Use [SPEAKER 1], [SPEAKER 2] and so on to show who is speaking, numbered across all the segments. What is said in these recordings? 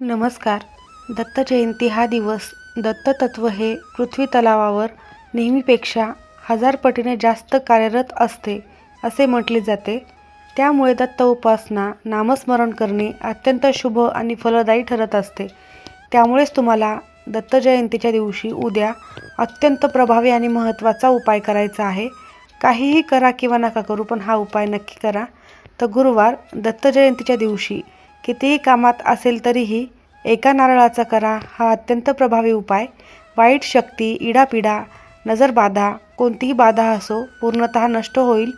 [SPEAKER 1] नमस्कार. दत्त जयंती हा दिवस दत्ततत्व हे पृथ्वी तलावावर नेहमीपेक्षा हजार पटीने जास्त कार्यरत असते असे म्हटले जाते. त्यामुळे दत्त उपासना नामस्मरण करणे अत्यंत शुभ आणि फलदायी ठरत असते. त्यामुळेच तुम्हाला दत्त जयंतीच्या दिवशी उद्या अत्यंत प्रभावी आणि महत्त्वाचा उपाय करायचा आहे. काहीही करा किंवा नका करू पण हा उपाय नक्की करा. तर गुरुवार दत्त जयंतीच्या दिवशी कितीही कामात असेल तरीही एका नारळाचा करा हा अत्यंत प्रभावी उपाय. वाईट शक्ती इडापिडा नजरबाधा कोणतीही बाधा असो पूर्णतः नष्ट होईल.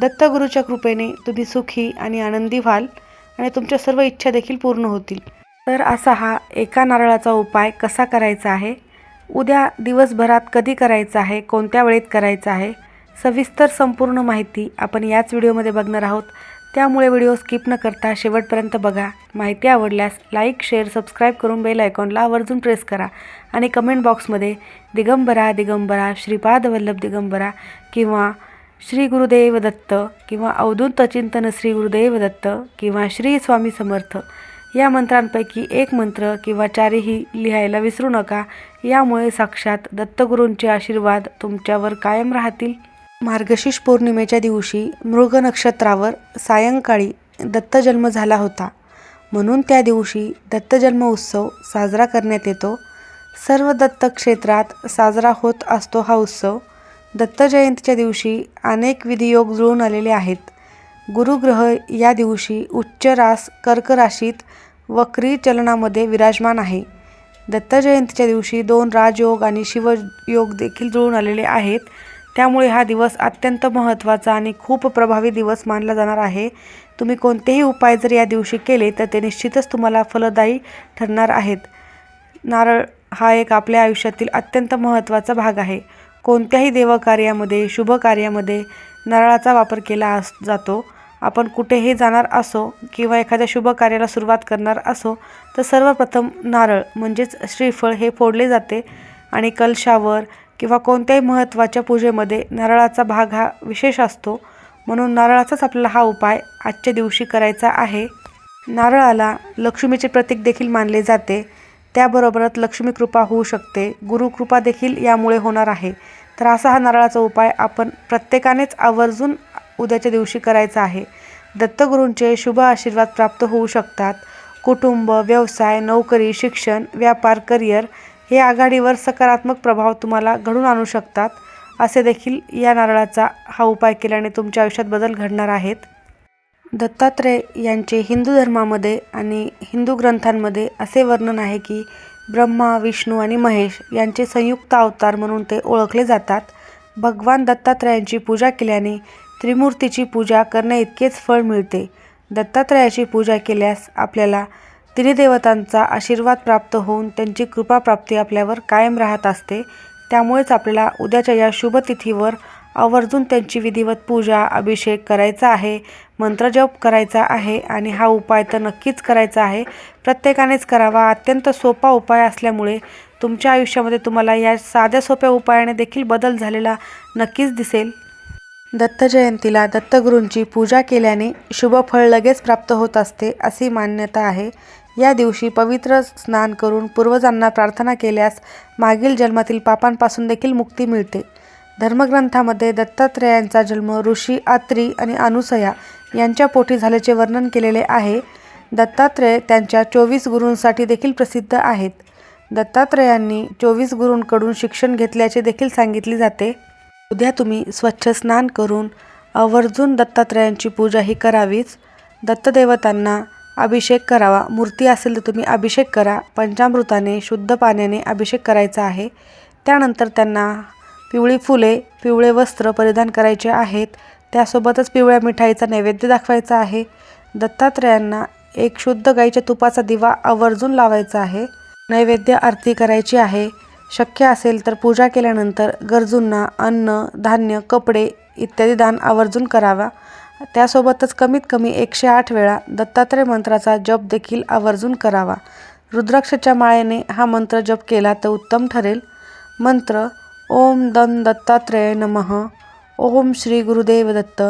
[SPEAKER 1] दत्तगुरूच्या कृपेने तुम्ही सुखी आणि आनंदी व्हाल आणि तुमच्या सर्व इच्छा देखील पूर्ण होतील. तर असा हा एका नारळाचा उपाय कसा करायचा आहे? उद्या दिवसभरात कधी करायचा आहे? कोणत्या वेळेत करायचा आहे? सविस्तर संपूर्ण माहिती आपण याच व्हिडिओमध्ये बघणार आहोत. त्यामुळे व्हिडिओ स्किप न करता शेवटपर्यंत बघा. माहिती आवडल्यास लाईक शेअर सबस्क्राईब करून बेल आयकॉनला आवर्जून प्रेस करा आणि कमेंट बॉक्समध्ये दिगंबरा दिगंबरा श्रीपाद वल्लभ दिगंबरा किंवा श्री गुरुदेव दत्त किंवा अवधूत चिंतन श्री गुरुदेव दत्त किंवा श्री स्वामी समर्थ या मंत्रांपैकी एक मंत्र किंवा चारही लिहायला विसरू नका. यामुळे साक्षात दत्तगुरूंचे आशीर्वाद तुमच्यावर कायम राहतील. मार्गशीर्ष पौर्णिमेच्या दिवशी मृग नक्षत्रावर सायंकाळी दत्तजन्म झाला होता. म्हणून त्या दिवशी दत्तजन्म उत्सव साजरा करण्यात येतो. सर्व दत्त क्षेत्रात साजरा होत असतो हा उत्सव. दत्त जयंतीच्या दिवशी अनेक विधियोग जुळून आलेले आहेत. गुरुग्रह या दिवशी उच्च रास कर्क राशीत वक्री चलनामध्ये विराजमान आहे. दत्त जयंतीच्या दिवशी दोन राजयोग आणि शिवयोग देखील जुळून आलेले आहेत. त्यामुळे हा दिवस अत्यंत महत्त्वाचा आणि खूप प्रभावी दिवस मानला जाणार आहे. तुम्ही कोणतेही उपाय जर या दिवशी केले तर ते निश्चितच तुम्हाला फलदायी ठरणार आहेत. नारळ हा एक आपल्या आयुष्यातील अत्यंत महत्त्वाचा भाग आहे. कोणत्याही देवकार्यामध्ये शुभ कार्यामध्ये नारळाचा वापर केला अस जातो. आपण कुठेही जाणार असो किंवा एखाद्या शुभ कार्याला सुरुवात करणार असो तर सर्वप्रथम नारळ म्हणजेच श्रीफळ हे फोडले जाते आणि कलशावर किंवा कोणत्याही महत्त्वाच्या पूजेमध्ये नारळाचा भाग हा विशेष असतो म्हणून नारळाचाच आपल्याला हा उपाय आजच्या दिवशी करायचा आहे. नारळाला लक्ष्मीचे प्रतीक देखील मानले जाते. त्याबरोबरच लक्ष्मी कृपा होऊ शकते. गुरुकृपा देखील यामुळे होणार आहे. तर असा हा नारळाचा उपाय आपण प्रत्येकानेच आवर्जून उद्याच्या दिवशी करायचा आहे. दत्तगुरूंचे शुभ आशीर्वाद प्राप्त होऊ शकतात. कुटुंब व्यवसाय नोकरी शिक्षण व्यापार करिअर हे आघाडीवर सकारात्मक प्रभाव तुम्हाला घडून आणू शकतात असे देखील या नारळाचा हा उपाय केल्याने तुमच्या आयुष्यात बदल घडणार आहेत. दत्तात्रय यांचे हिंदू धर्मामध्ये आणि हिंदू ग्रंथांमध्ये असे वर्णन आहे की ब्रह्मा विष्णू आणि महेश यांचे संयुक्त अवतार म्हणून ते ओळखले जातात. भगवान दत्तात्रयांची पूजा केल्याने त्रिमूर्तीची पूजा करण्याइतकेच फळ मिळते. दत्तात्रयाची पूजा केल्यास आपल्याला त्रिदेवतांचा आशीर्वाद प्राप्त होऊन त्यांची कृपाप्राप्ती आपल्यावर कायम राहत असते त्यामुळेच आपल्याला उद्याच्या या शुभतिथीवर आवर्जून त्यांची विधिवत पूजा अभिषेक करायचा आहे मंत्रजप करायचा आहे आणि हा उपाय तर नक्कीच करायचा आहे. प्रत्येकानेच करावा. अत्यंत सोपा उपाय असल्यामुळे तुमच्या आयुष्यामध्ये तुम्हाला या साध्या सोप्या उपायाने देखील बदल झालेला नक्कीच दिसेल. दत्त जयंतीला दत्तगुरूंची पूजा केल्याने शुभफळ लगेच प्राप्त होत असते अशी मान्यता आहे. या दिवशी पवित्र स्नान करून पूर्वजांना प्रार्थना केल्यास मागील जन्मातील पापांपासून देखील मुक्ती मिळते. धर्मग्रंथामध्ये दत्तात्रेयांचा जन्म ऋषी आत्री आणि अनुसया यांच्या पोटी झाल्याचे वर्णन केलेले आहे. दत्तात्रय त्यांच्या चोवीस गुरूंसाठी देखील प्रसिद्ध आहेत. दत्तात्रयांनी चोवीस गुरूंकडून शिक्षण घेतल्याचे देखील सांगितले जाते. उद्या तुम्ही स्वच्छ स्नान करून आवर्जून दत्तात्रयांची पूजा ही करावीच. दत्तदेवतांना अभिषेक करावा. मूर्ती असेल तर तुम्ही अभिषेक करा. पंचामृताने शुद्ध पाण्याने अभिषेक करायचा आहे. त्यानंतर त्यांना पिवळी फुले पिवळे वस्त्र परिधान करायचे आहेत. त्यासोबतच पिवळ्या मिठाईचा नैवेद्य दाखवायचा आहे. दत्तात्रयांना एक शुद्ध गाईच्या तुपाचा दिवा आवर्जून लावायचा आहे. नैवेद्य आरती करायची आहे. शक्य असेल तर पूजा केल्यानंतर गरजूंना अन्न धान्य कपडे इत्यादी दान आवर्जून करावा. त्यासोबतच कमीत कमी एकशे आठ वेळा दत्तात्रय मंत्राचा जप देखील आवर्जून करावा. रुद्राक्षच्या माळेने हा मंत्र जप केला तर उत्तम ठरेल. मंत्र ओम दन दत्तात्रय नमः ओम श्री गुरुदेव दत्त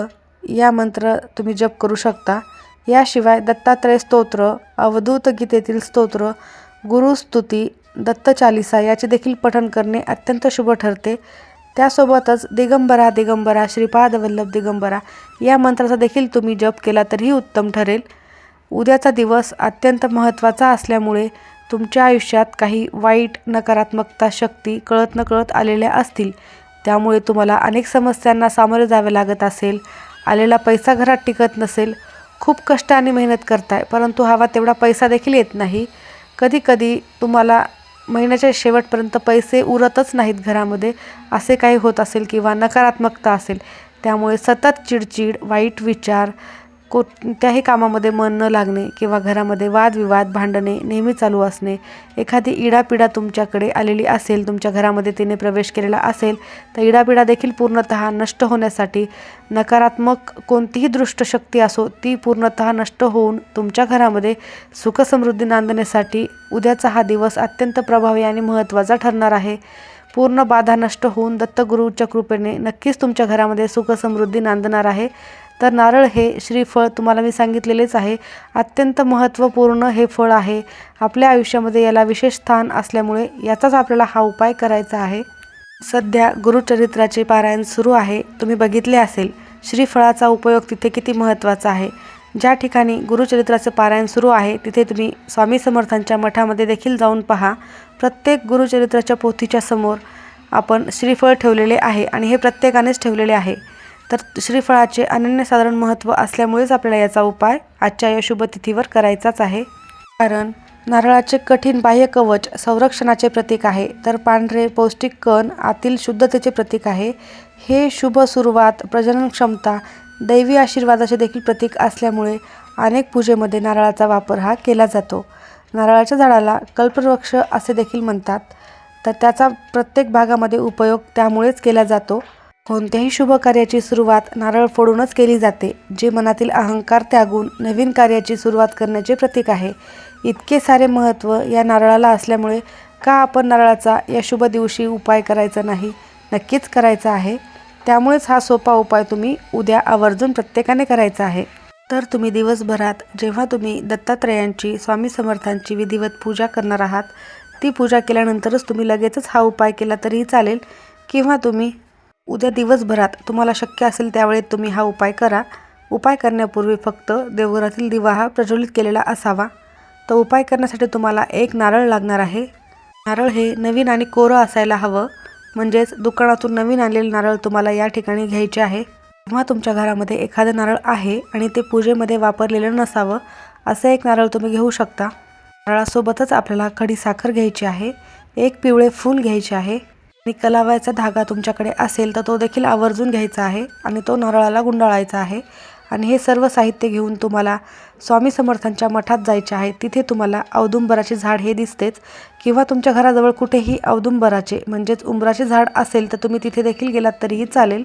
[SPEAKER 1] या मंत्र तुम्ही जप करू शकता. याशिवाय दत्तात्रय स्तोत्र अवधूत गीतेतील स्तोत्र गुरुस्तुती दत्तचालिसा याचे देखील पठण करणे अत्यंत शुभ ठरते. त्यासोबतच दिगंबरा दिगंबरा श्रीपाद वल्लभ दिगंबरा या मंत्राचा देखील तुम्ही जप केला तरीही उत्तम ठरेल. उद्याचा दिवस अत्यंत महत्त्वाचा असल्यामुळे तुमच्या आयुष्यात काही वाईट नकारात्मकता शक्ती कळत नकळत आलेल्या असतील. त्यामुळे तुम्हाला अनेक समस्यांना सामोरे जावे लागत असेल. आलेला पैसा घरात टिकत नसेल. खूप कष्ट आणि मेहनत करताय परंतु हवा तेवढा पैसा देखील येत नाही. कधीकधी तुम्हाला महिन्याच्या शेवटपर्यंत पैसे उरतच नाहीत घरामध्ये असे काही होत असेल किंवा नकारात्मकता असेल त्यामुळे सतत चिडचिड वाईट विचार कोणत्याही कामामध्ये मन न लागणे किंवा घरामध्ये वादविवाद भांडणे नेहमी चालू असणे एखादी इडापिडा तुमच्याकडे आलेली असेल तुमच्या घरामध्ये तिने प्रवेश केलेला असेल तर इडापिडा देखील पूर्णतः नष्ट होण्यासाठी नकारात्मक कोणतीही दृष्ट शक्ती असो ती पूर्णतः नष्ट होऊन तुमच्या घरामध्ये सुखसमृद्धी नांदण्यासाठी उद्याचा हा दिवस अत्यंत प्रभावी आणि महत्त्वाचा ठरणार आहे. पूर्ण बाधा नष्ट होऊन दत्तगुरूच्या कृपेने नक्कीच तुमच्या घरामध्ये सुखसमृद्धी नांदणार आहे. तर नारळ हे श्रीफळ तुम्हाला मी सांगितलेलेच आहे. अत्यंत महत्त्वपूर्ण हे फळ आहे. आपल्या आयुष्यामध्ये याला विशेष स्थान असल्यामुळे याचाच आपल्याला हा उपाय करायचा आहे. सध्या गुरुचरित्राचे पारायण सुरू आहे. तुम्ही बघितले असेल श्रीफळाचा उपयोग तिथे किती महत्त्वाचा आहे. ज्या ठिकाणी गुरुचरित्राचे पारायण सुरू आहे तिथे तुम्ही स्वामी समर्थांच्या मठामध्ये देखील जाऊन पहा. प्रत्येक गुरुचरित्राच्या पोथीच्या समोर आपण श्रीफळ ठेवलेले आहे आणि हे प्रत्येकानेच ठेवलेले आहे. तर श्रीफळाचे अनन्यसाधारण महत्त्व असल्यामुळेच आपल्याला याचा उपाय आजच्या या शुभतिथीवर करायचाच आहे. कारण नारळाचे कठीण बाह्य कवच संरक्षणाचे प्रतीक आहे तर पांढरे पौष्टिक कण आतील शुद्धतेचे प्रतीक आहे. हे शुभ सुरुवात प्रजनन क्षमता दैवी आशीर्वादाचे देखील प्रतीक असल्यामुळे अनेक पूजेमध्ये नारळाचा वापर हा केला जातो. नारळाच्या झाडाला कल्पवृक्ष असे देखील म्हणतात. तर त्याचा प्रत्येक भागामध्ये उपयोग त्यामुळेच केला जातो. कोणत्याही शुभ कार्याची सुरुवात नारळ फोडूनच केली जाते जे मनातील अहंकार त्यागून नवीन कार्याची सुरुवात करण्याचे प्रतीक आहे. इतके सारे महत्त्व या नारळाला असल्यामुळे का आपण नारळाचा या शुभ दिवशी उपाय करायचा नाही नक्कीच करायचा आहे. त्यामुळेच हा सोपा उपाय तुम्ही उद्या आवर्जून प्रत्येकाने करायचा आहे. तर तुम्ही दिवसभरात जेव्हा तुम्ही दत्तात्रयांची स्वामी समर्थांची विधिवत पूजा करणार आहात ती पूजा केल्यानंतरच तुम्ही लगेचच हा उपाय केला तरीही चालेल किंवा तुम्ही उद्या दिवसभरात तुम्हाला शक्य असेल त्यावेळेत तुम्ही हा उपाय करा. उपाय करण्यापूर्वी फक्त देवघरातील दिवा हा प्रज्वलित केलेला असावा. तर उपाय करण्यासाठी तुम्हाला एक नारळ लागणार आहे. नारळ हे नवीन आणि कोरं असायला हवं. म्हणजेच दुकानातून नवीन आणलेले नारळ तुम्हाला या ठिकाणी घ्यायचे आहे. किंवा तुमच्या घरामध्ये एखादं नारळ आहे आणि ते पूजेमध्ये वापरलेलं नसावं असं एक नारळ तुम्ही घेऊ शकता. नारळासोबतच आपल्याला खडी साखर घ्यायची आहे. एक पिवळे फूल घ्यायचे आहे. आणि कलावायचा धागा तुमच्याकडे असेल तर तो देखील आवर्जून घ्यायचा आहे आणि तो नारळाला गुंडाळायचा आहे. आणि हे सर्व साहित्य घेऊन तुम्हाला स्वामी समर्थांच्या मठात जायचे आहे. तिथे तुम्हाला औदुंबराचे झाड हे दिसतेच. किंवा तुमच्या घराजवळ कुठेही औदुंबराचे म्हणजेच उंबराचे झाड असेल तर तुम्ही तिथे देखील गेलात तरीही चालेल.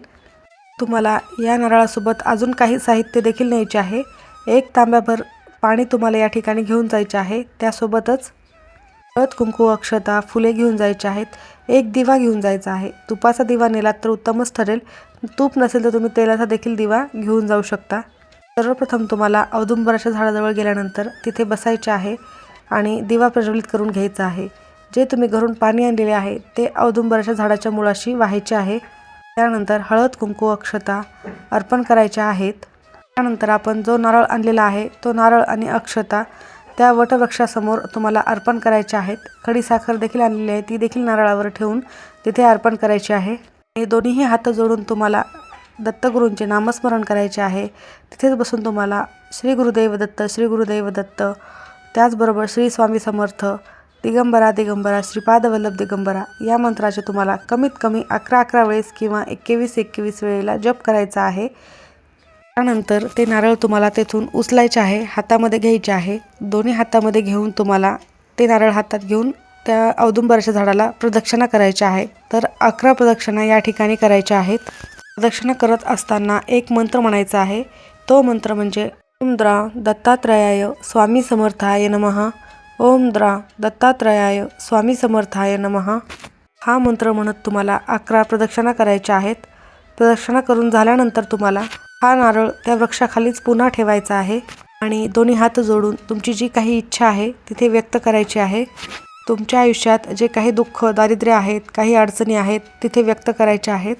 [SPEAKER 1] तुम्हाला या नारळासोबत अजून काही साहित्य देखील न्यायचे आहे. एक तांब्याभर पाणी तुम्हाला या ठिकाणी घेऊन जायचे आहे. त्यासोबतच हळद कुंकू अक्षता फुले घेऊन जायचे आहेत. एक दिवा घेऊन जायचा आहे. तुपाचा दिवा नेलात तर उत्तमच ठरेल. तूप नसेल तर तुम्ही तेलाचा देखील दिवा घेऊन जाऊ शकता. सर्वप्रथम तुम्हाला औदुंबराच्या झाडाजवळ गेल्यानंतर तिथे बसायचे आहे आणि दिवा प्रज्वलित करून घ्यायचा आहे. जे तुम्ही घरून पाणी आणलेले आहे ते औदुंबराच्या झाडाच्या मुळाशी वाहायचे आहे. त्यानंतर हळद कुंकू अक्षता अर्पण करायच्या आहेत. त्यानंतर आपण जो नारळ आणलेला आहे तो नारळ आणि अक्षता त्या वटवृक्षासमोर तुम्हाला अर्पण करायच्या आहेत. खडी साखर देखील आणलेली आहे. ती देखील नारळावर ठेवून तिथे अर्पण करायची आहे. हे दोन्हीही हात जोडून तुम्हाला दत्तगुरूंचे नामस्मरण करायचे आहे. तिथेच बसून तुम्हाला श्री गुरुदेव दत्त श्री गुरुदैव दत्त त्याचबरोबर श्री स्वामी समर्थ दिगंबरा दिगंबरा श्रीपादवल्लभ दिगंबरा या मंत्राचे तुम्हाला कमीत कमी अकरा अकरा वेळेस किंवा एकवीस एकवीस वेळेला जप करायचा आहे. त्यानंतर ते नारळ तुम्हाला तेथून उचलायचे आहे हातामध्ये घ्यायचे आहे. दोन्ही हातामध्ये घेऊन तुम्हाला ते नारळ हातात घेऊन त्या औदुंबराच्या झाडाला प्रदक्षिणा करायच्या आहे. तर अकरा प्रदक्षिणा या ठिकाणी करायच्या आहेत. प्रदक्षिणा करत असताना एक मंत्र म्हणायचा आहे. तो मंत्र म्हणजे ओम द्रा दत्तात्रयाय स्वामी समर्थाय नमः. ओम द्रा दत्तात्रयाय स्वामी समर्थाय नमः. हा मंत्र म्हणत तुम्हाला अकरा प्रदक्षिणा करायच्या आहेत. प्रदक्षिणा करून झाल्यानंतर तुम्हाला हा नारळ त्या वृक्षाखालीच पुन्हा ठेवायचा आहे आणि दोन्ही हात जोडून तुमची जी काही इच्छा आहे तिथे व्यक्त करायची आहे. तुमच्या आयुष्यात जे काही दुःख दारिद्र्य आहेत काही अडचणी आहेत तिथे व्यक्त करायच्या आहेत.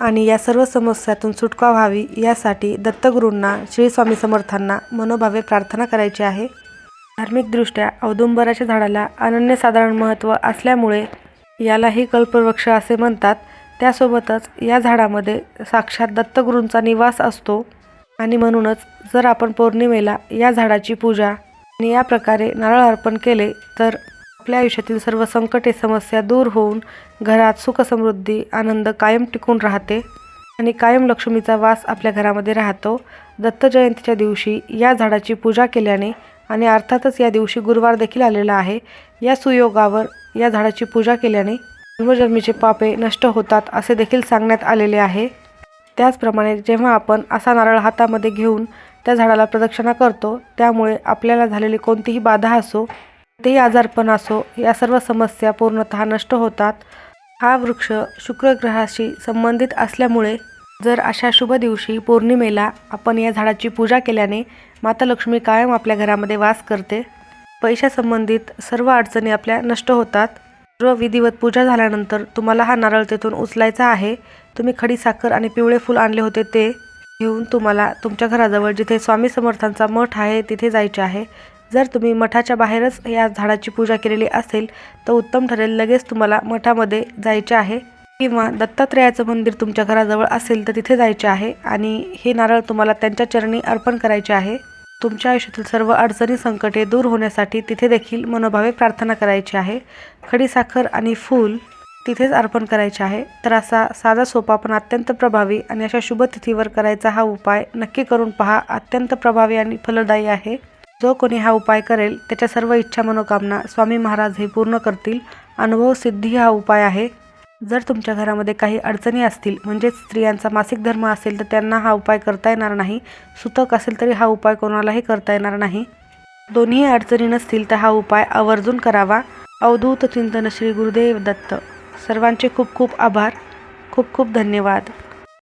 [SPEAKER 1] आणि या सर्व समस्यातून सुटका व्हावी यासाठी दत्तगुरूंना श्री स्वामी समर्थांना मनोभावे प्रार्थना करायची आहे. धार्मिकदृष्ट्या औदुंबराच्या झाडाला अनन्यसाधारण महत्त्व असल्यामुळे यालाही कल्पवृक्ष असे म्हणतात. त्यासोबतच या झाडामध्ये साक्षात दत्तगुरूंचा निवास असतो. आणि म्हणूनच जर आपण पौर्णिमेला या झाडाची पूजा आणि या प्रकारे नारळ अर्पण केले तर आपल्या आयुष्यातील सर्व संकटे समस्या दूर होऊन घरात सुखसमृद्धी आनंद कायम टिकून राहते. आणि कायम लक्ष्मीचा वास आपल्या घरामध्ये राहतो. दत्त जयंतीच्या दिवशी या झाडाची पूजा केल्याने आणि अर्थातच या दिवशी गुरुवार देखील आलेला आहे या सुयोगावर या झाडाची पूजा केल्याने जन्मजन्मीचे पापे नष्ट होतात असे देखील सांगण्यात आलेले आहे. त्याचप्रमाणे जेव्हा आपण असा नारळ हातामध्ये घेऊन त्या झाडाला प्रदक्षिणा करतो त्यामुळे आपल्याला झालेली कोणतीही बाधा असो कोणतेही आजारपण असो या सर्व समस्या पूर्णतः नष्ट होतात. हा वृक्ष शुक्रग्रहाशी संबंधित असल्यामुळे जर अशा शुभ दिवशी पौर्णिमेला आपण या झाडाची पूजा केल्याने माता लक्ष्मी कायम आपल्या घरामध्ये वास करते. पैशासंबंधित सर्व अडचणी आपल्या नष्ट होतात. सर्व विधिवत पूजा झाल्यानंतर तुम्हाला हा नारळ तेथून उचलायचा आहे. तुम्ही खडी साखर आणि पिवळे फूल आणले होते ते घेऊन तुम्हाला तुमच्या घराजवळ जिथे स्वामी समर्थांचा मठ आहे तिथे जायचे आहे. जर तुम्ही मठाच्या बाहेरच या झाडाची पूजा केलेली असेल तर उत्तम ठरेल. लगेच तुम्हाला मठामध्ये जायचे आहे. किंवा दत्तात्रेयाचं मंदिर तुमच्या घराजवळ असेल तर तिथे जायचे आहे. आणि हे नारळ तुम्हाला त्यांच्या चरणी अर्पण करायचे आहे. तुमच्या आयुष्यातील सर्व अडचणी संकटे दूर होण्यासाठी तिथे देखील मनोभावे प्रार्थना करायची आहे. खडीसाखर आणि फूल तिथेच अर्पण करायचे आहे. तर असा साधा सोपा पण अत्यंत प्रभावी आणि अशा शुभ तिथीवर करायचा हा उपाय नक्की करून पहा. अत्यंत प्रभावी आणि फलदायी आहे. जो कोणी हा उपाय करेल त्याच्या सर्व इच्छा मनोकामना स्वामी महाराज हे पूर्ण करतील. अनुभव सिद्धी हा उपाय आहे. जर तुमच्या घरामध्ये काही अडचणी असतील म्हणजेच स्त्रियांचा मासिक धर्म असेल तर त्यांना हा उपाय करता येणार नाही. सुतक असेल तरी हा उपाय कोणालाही करता येणार नाही. दोन्ही अडचणी नसतील तर हा उपाय आवर्जून करावा. अवधूत चिंतन श्री गुरुदेव दत्त. सर्वांचे खूप खूप आभार. खूप खूप धन्यवाद.